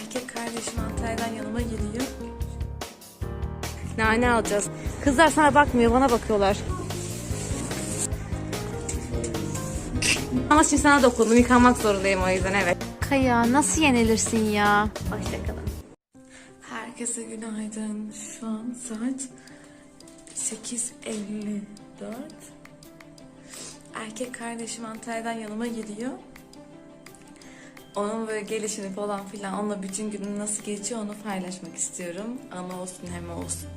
Erkek kardeşim Antalya'dan yanıma geliyor. Nane alacağız. Kızlar sana bakmıyor, bana bakıyorlar. Ama şimdi sana dokundum. Yıkanmak zorundayım o yüzden evet. Kaya nasıl yenilirsin ya? Hoşçakalın. Herkese günaydın. Şu an saat 8.54. Erkek kardeşim Antalya'dan yanıma geliyor. Onun böyle gelişini falan filan, onunla bütün günüm nasıl geçiyor onu paylaşmak istiyorum. Ana olsun hem olsun.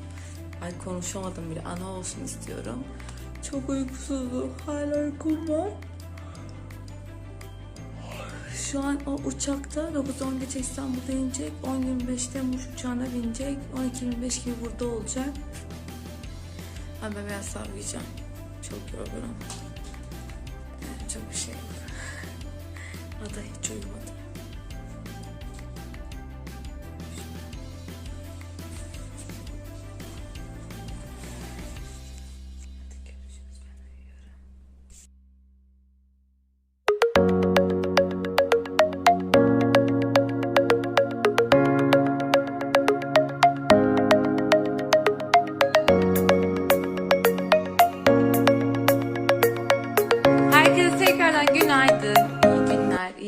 Ay konuşamadım bile, ana olsun istiyorum. Çok uykusuzum, hala uykum var. Şu an o uçakta 9-10 geçe İstanbul'da inecek. 10-25'te Muş uçağına binecek. 12-25 gibi burada olacak. Ben ben biraz sallayacağım. Çok yorgunum. Çok bir şey yok. Ada hiç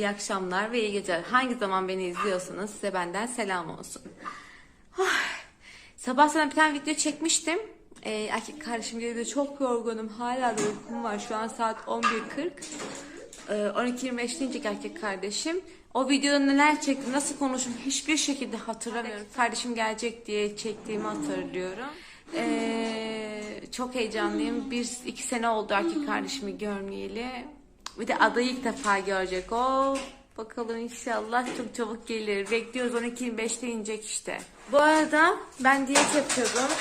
iyi akşamlar ve iyi geceler. Hangi zaman beni izliyorsanız size benden selam olsun. Ay, Sabah sana bir tane video çekmiştim. Ee, erkek kardeşim dedi çok yorgunum. Hala da uykum var. Şu an saat 11.40. Ee, 12.25 deyince erkek kardeşim. O videoda neler çektim, nasıl konuştum hiçbir şekilde hatırlamıyorum. Kardeşim gelecek diye çektiğimi hatırlıyorum. Ee, çok heyecanlıyım. Bir, iki sene oldu erkek kardeşimi görmeyeli. Bir de adayı ilk defa görecek o. Bakalım inşallah çok çabuk gelir. Bekliyoruz 12.25'te inecek işte. Bu arada ben diyet yapıyordum.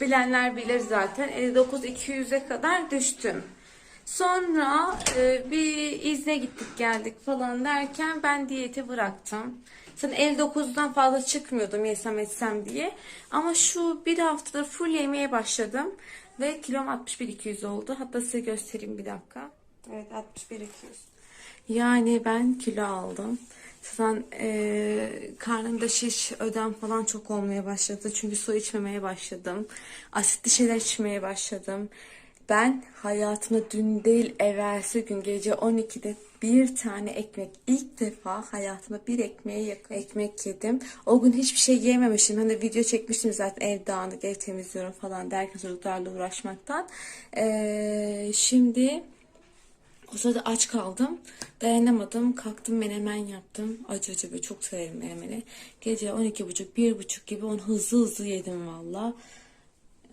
Bilenler bilir zaten. 59-200'e kadar düştüm. Sonra e, bir izne gittik geldik falan derken ben diyeti bıraktım. Sen 59'dan fazla çıkmıyordum yesem etsem diye. Ama şu bir haftadır full yemeye başladım. Ve kilom 61-200 oldu. Hatta size göstereyim bir dakika. Evet 61-200. Yani ben kilo aldım. Zaten e, karnımda şiş, ödem falan çok olmaya başladı. Çünkü su içmemeye başladım. Asitli şeyler içmeye başladım. Ben hayatımda dün değil evvelsi gün gece 12'de bir tane ekmek ilk defa hayatımda bir ekmeğe yakın ekmek yedim. O gün hiçbir şey yememişim. Hani video çekmiştim zaten ev dağınık ev temizliyorum falan derken çocuklarla uğraşmaktan. E, şimdi o sırada aç kaldım. Dayanamadım. Kalktım menemen yaptım. Acı acı böyle çok severim menemeni. Gece 12.30 1.30 gibi onu hızlı hızlı yedim valla.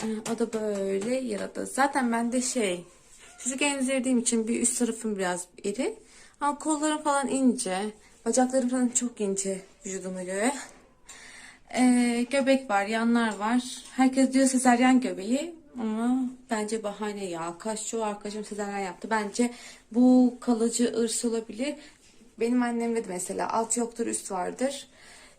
Ee, O da böyle yaradı. Zaten ben de şey çocuk emzirdiğim için bir üst tarafım biraz iri. Ama kollarım falan ince. Bacaklarım falan çok ince vücuduma göre. Ee, göbek var, yanlar var. Herkes diyor sezaryen göbeği ama bence bahane ya. Kaç çoğu arkadaşım sezaryen yaptı. Bence bu kalıcı ırs olabilir. Benim annemde de mesela alt yoktur üst vardır.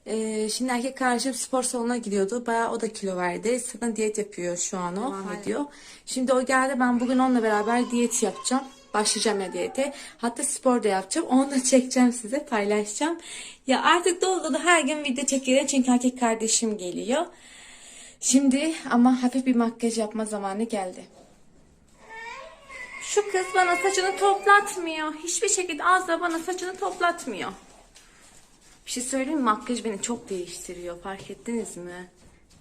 Ee, şimdi erkek kardeşim spor salonuna gidiyordu. Bayağı o da kilo verdi. Zaten diyet yapıyor şu an o. Devam ediyor. Şimdi o geldi. Ben bugün onunla beraber diyet yapacağım. Başlayacağım ya diyete. Hatta spor da yapacağım. Onu da çekeceğim size paylaşacağım. Ya artık dolu dolu her gün video çekelim. Çünkü erkek kardeşim geliyor. Şimdi ama hafif bir makyaj yapma zamanı geldi. Şu kız bana saçını toplatmıyor. Hiçbir şekilde az da bana saçını toplatmıyor. Bir şey söyleyeyim mi? Makyaj beni çok değiştiriyor. Fark ettiniz mi?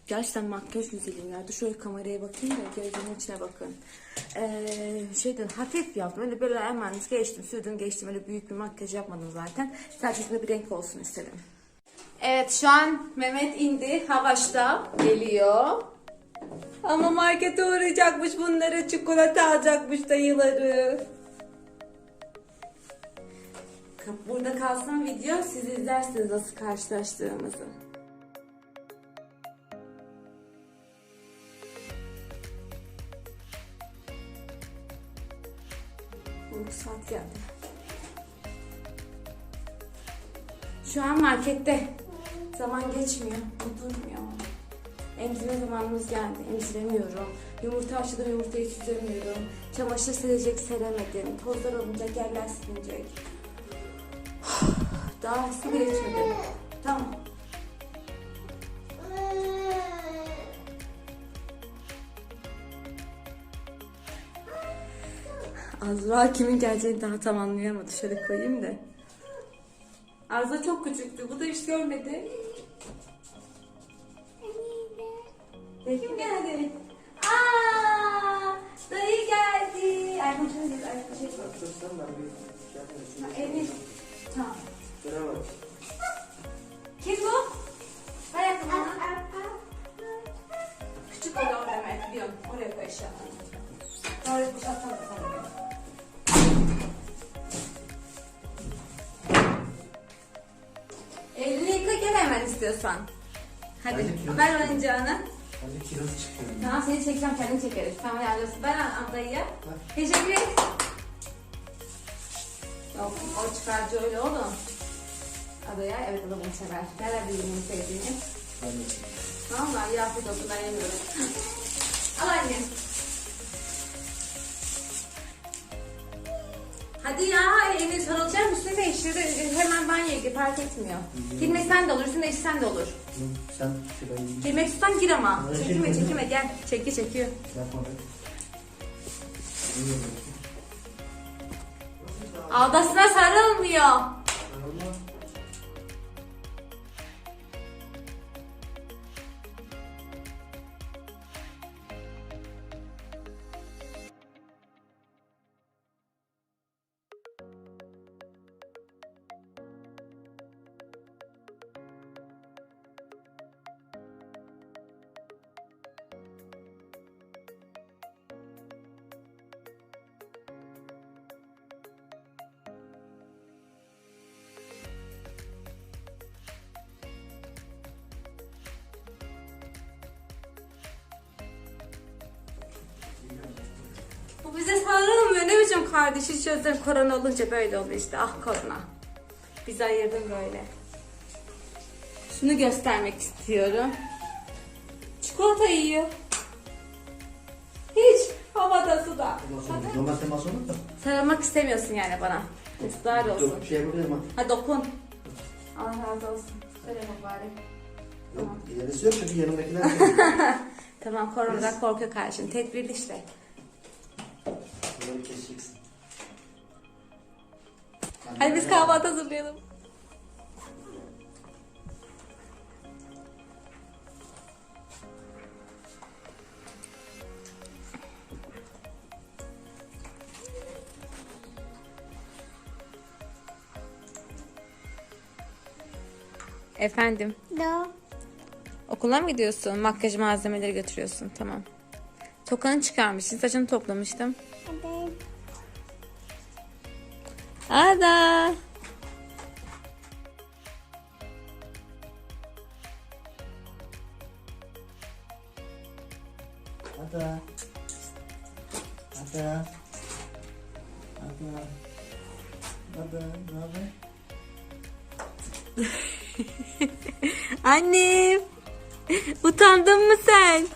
Gerçekten makyaj güzelim ya. Dur şöyle kameraya bakayım da gözümün içine bakın. Ee, şeyden hafif yaptım. Öyle böyle hemen geçtim, sürdüm, geçtim. Öyle büyük bir makyaj yapmadım zaten. Sadece bir renk olsun istedim. Evet şu an Mehmet indi. Havaş'ta geliyor. Ama markete uğrayacakmış bunlara çikolata alacakmış dayıları. Burada kalsın video siz izlersiniz nasıl karşılaştığımızı. Uyku saat geldi. Şu an markette. Zaman geçmiyor. Oturmuyor. Emzirme zamanımız geldi. Emziremiyorum. Yumurta aşıda yumurtayı süzemiyorum. Çamaşır silecek seremedim. Tozlar olunca yerler silinecek. Daha su bile içmedim. Tamam. Azra kimin geleceğini daha tam anlayamadı. Şöyle koyayım da. Azra çok küçüktü. Bu da hiç görmedi. Kim geldi? Aa, dayı geldi. Erman şöyle gel, Erman şöyle gel. Emir. Tamam. Kim bu? Ver ayakkabını. Küçük orada Mert biliyorum. Oraya koy eşyalarını. Oraya boşaltalım istiyorsan. Hadi Bence ver oyuncağını. Bence kilosu çıkıyor. Tamam seni çekeceğim kendini çekeriz. Tamam yardımcısı. Ben al dayıya. Teşekkür et. Yok o çıkarcı öyle oğlum. Adaya evet o da bunu sever. Derler birbirini sevdiğini. De. Valla iyi afiyet olsun ben yemiyorum. Al annem. Hadi ya elini sarılacağım üstüne değiştir. Hemen banyoya gir fark etmiyor. Girmesen de olur üstüne değişsen de olur. Sen şurayı Girmek istiyorsan gir ama. Evet, Çekime çekme. çekime gel. Çeki çekiyor. yapma be. Aldasına sarılmıyor. Biçim kardeşi çözdüm. Korona olunca böyle oluyor işte. Ah korona. Bizi ayırdın böyle. Şunu göstermek istiyorum. Çikolata yiyor. Hiç havada suda. Normal temas olur da. Sarılmak istemiyorsun yani bana. Yazıklar olsun. Yok şey yapabilirim ama. Hadi dokun. Allah razı olsun. Söyle mübarek. Yok ilerisi yok çünkü yanındakiler Tamam koronadan korkuyor kardeşim. Tedbirli işte. Bunları keseceksin. Hadi biz kahvaltı hazırlayalım. Efendim. No. Okula mı gidiyorsun? Makyaj malzemeleri götürüyorsun. Tamam. Tokanı çıkarmışsın. Saçını toplamıştım. Hadi. Ada. Ada. Ada. Ada. Ada. Ne haber? Annem. Utandın mı sen?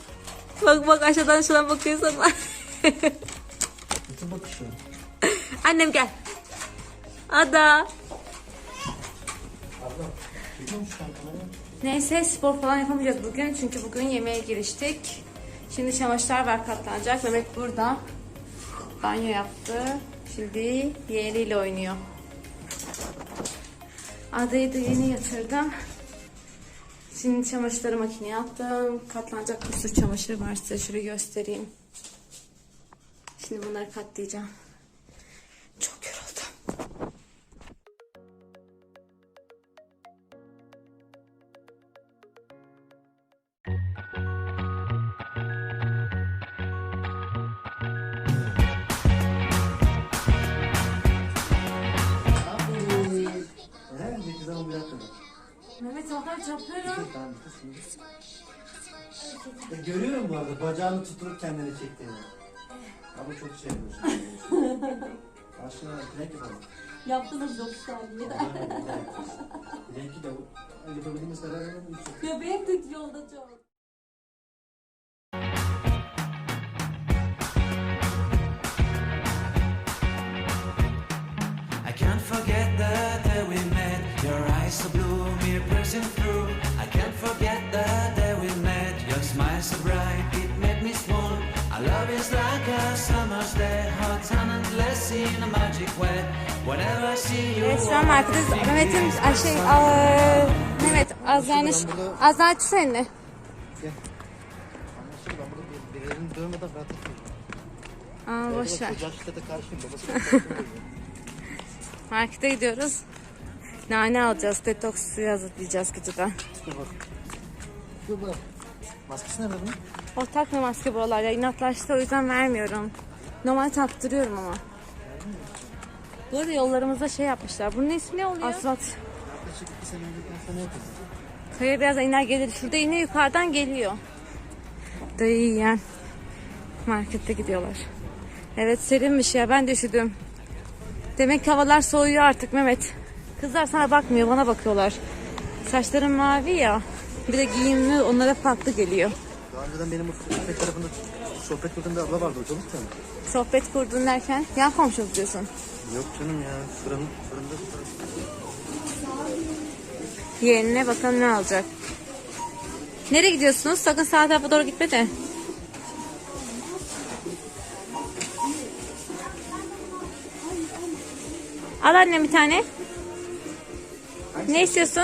Bak bak aşağıdan aşağıdan bakıyorsun bak. Kötü bakışı. Annem gel. Ada. Neyse spor falan yapamayacağız bugün. Çünkü bugün yemeğe giriştik. Şimdi çamaşırlar var katlanacak. Mehmet burada. Banyo yaptı. Şimdi yeğeniyle oynuyor. Adayı da yeni yatırdım. Şimdi çamaşırları makineye attım. Katlanacak bir sürü çamaşır var. Size şurayı göstereyim. Şimdi bunları katlayacağım. Çarpıyorum. E, görüyorum bu arada bacağını tuturup kendini çektiğini. Ama çok şey yapıyorsun. Aşkına renk yapalım. Yaptınız 9 saniye. Renki de yapabildiğimiz kadar yapalım. Göbeğim titriyor da çok. I can't forget the day we met. Your eyes so blue, me pressing through. Summer's day. heart's unendless in a magic way. Whenever I see you, Evet şu an marketteyiz. Mehmet'in ay şey aa, Mehmet Azra'nın Azra açsana elini. Anlaşıldı ben burada bir, birilerini dövmeden rahat etmiyorum. Aa boş ver. Çocuğa de karşıyım babası karşıyım. Markete gidiyoruz. Nane alacağız. Detoks suyu hazırlayacağız gıcıdan. Dur bak. Dur bak. Maskesi nerede bunun? O takma maske buralar ya inatlaştı o yüzden vermiyorum. Normal taktırıyorum ama. Bu arada yollarımızda şey yapmışlar. Bunun ismi ne oluyor? Asfalt. Yaklaşık iki sene önceden sonra yapıldı. Kaya biraz iner gelir. Şurada yine yukarıdan geliyor. Dayı yiyen. Markette gidiyorlar. Evet serinmiş ya ben de üşüdüm. Demek ki havalar soğuyor artık Mehmet. Kızlar sana bakmıyor bana bakıyorlar. Saçlarım mavi ya. Bir de giyimli onlara farklı geliyor. Daha önceden benim bu sohbet tarafında sohbet kurduğumda abla vardı otobüs mi? Sohbet kurdun derken yan komşumuz diyorsun. Yok canım ya. Fırın, fırında fırın. Yeğenine bakalım ne alacak. Nereye gidiyorsunuz? Sakın sağ tarafa doğru gitme de. Al annem bir tane. Ne istiyorsun?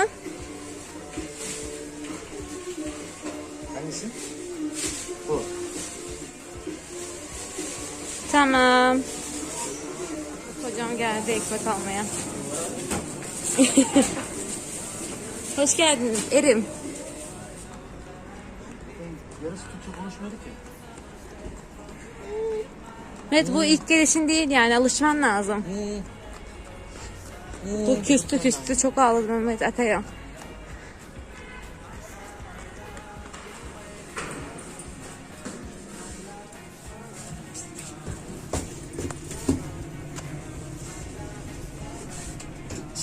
Tamam. Hocam geldi ekmek almaya. Hoş geldiniz Erim. Yarısı Türkçe konuşmuyordu ki. Evet bu ilk gelişin değil yani alışman lazım. Bu küstü küstü çok ağladı Mehmet Akaya.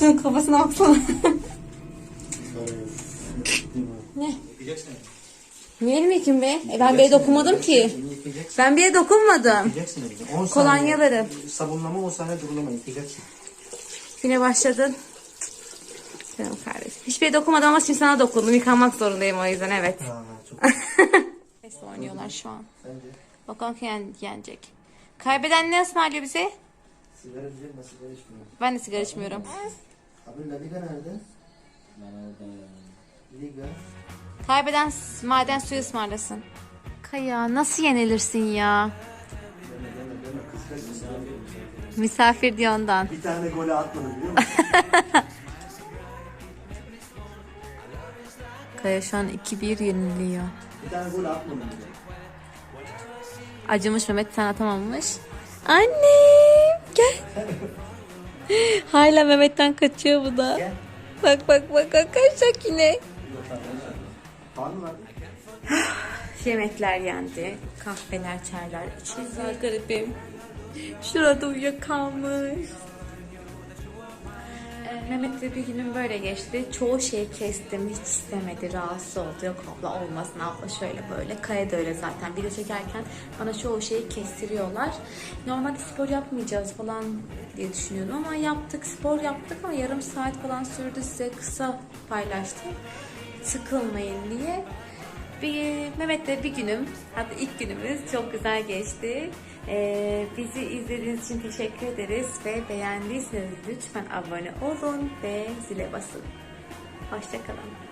Şunun kafasına baksana. ne? Niye elimi yıkayım be? E ben bir yere dokunmadım ki. Yıkayacaksın. Ben bir yere dokunmadım. Yıkayacaksın elini. 10 Kolonyaları. Sabunlama 10 saniye durulama yıkayacaksın. Yine başladın. Canım kardeşim. Hiçbir yere dokunmadım ama şimdi sana dokundum. Yıkanmak zorundayım o yüzden evet. Ha, çok Neyse oynuyorlar şu an. Bence Bakalım kim yen- yenecek. Kaybeden ne ısmarlıyor bize? sigara içecek mi? Sigara içmiyor. Ben de sigara içmiyorum. Abi Ladiga nerede? Liga. Kaybeden maden suyu ısmarlasın. Kaya nasıl yenilirsin ya? Deme deme deme. Kıskanç misafir. Diyor ondan. Bir tane golü atmadı biliyor musun? Kaya şu an 2-1 yeniliyor. bir tane gol atmadı. bile. Acımış Mehmet sen atamamış. Annem gel. Hala Mehmet'ten kaçıyor bu da. Gel. Bak bak bak kaçacak yine. Yemekler yendi. Kahveler, çaylar içildi. garibim. Şurada uyuyakalmış. Mehmet'le bir günüm böyle geçti. Çoğu şeyi kestim. Hiç istemedi. Rahatsız oldu. Yok abla olmasın abla şöyle böyle. Kaya da öyle zaten. Video çekerken bana çoğu şeyi kestiriyorlar. Normalde spor yapmayacağız falan diye düşünüyordum ama yaptık. Spor yaptık ama yarım saat falan sürdü. Size kısa paylaştım. Sıkılmayın diye. Bir, Mehmet'le bir günüm, hatta ilk günümüz çok güzel geçti. Ee, bizi izlediğiniz için teşekkür ederiz ve beğendiyseniz lütfen abone olun ve zile basın. Hoşçakalın.